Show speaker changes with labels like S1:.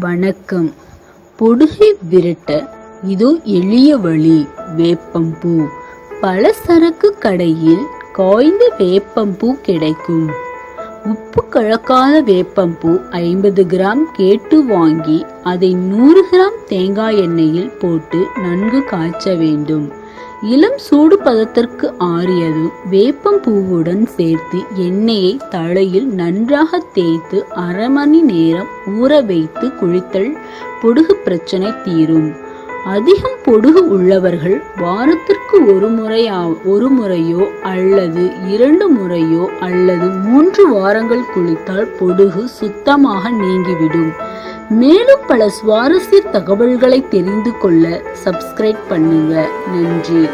S1: வணக்கம். பொடுகை விரட்ட இதோ எளிய வழி வேப்பம்பூ பலசரக்கு கடையில் காய்ந்த வேப்பம்பூ கிடைக்கும். உப்பு கலக்காத வேப்பம்பூ ஐம்பது கிராம் கேட்டு வாங்கி அதை நூறு கிராம் தேங்காய் எண்ணெயில் போட்டு நன்கு காய்ச்ச வேண்டும். இளம் சூடு பதத்திற்கு ஆறியதும் வேப்பம் பூவுடன் சேர்த்து எண்ணெயை தலையில் நன்றாக தேய்த்து அரை மணி நேரம் ஊற வைத்து குளித்தல் பொடுகு பிரச்சனை தீரும். அதிகம் பொடுகு உள்ளவர்கள் வாரத்திற்கு ஒரு முறையா ஒரு முறையோ அல்லது இரண்டு முறையோ அல்லது மூன்று வாரங்கள் குளித்தால் பொடுகு சுத்தமாக நீங்கிவிடும். மேலும் பல சுவாரஸ்ய தகவல்களை தெரிந்து கொள்ள சப்ஸ்கிரைப் பண்ணுங்க. நன்றி.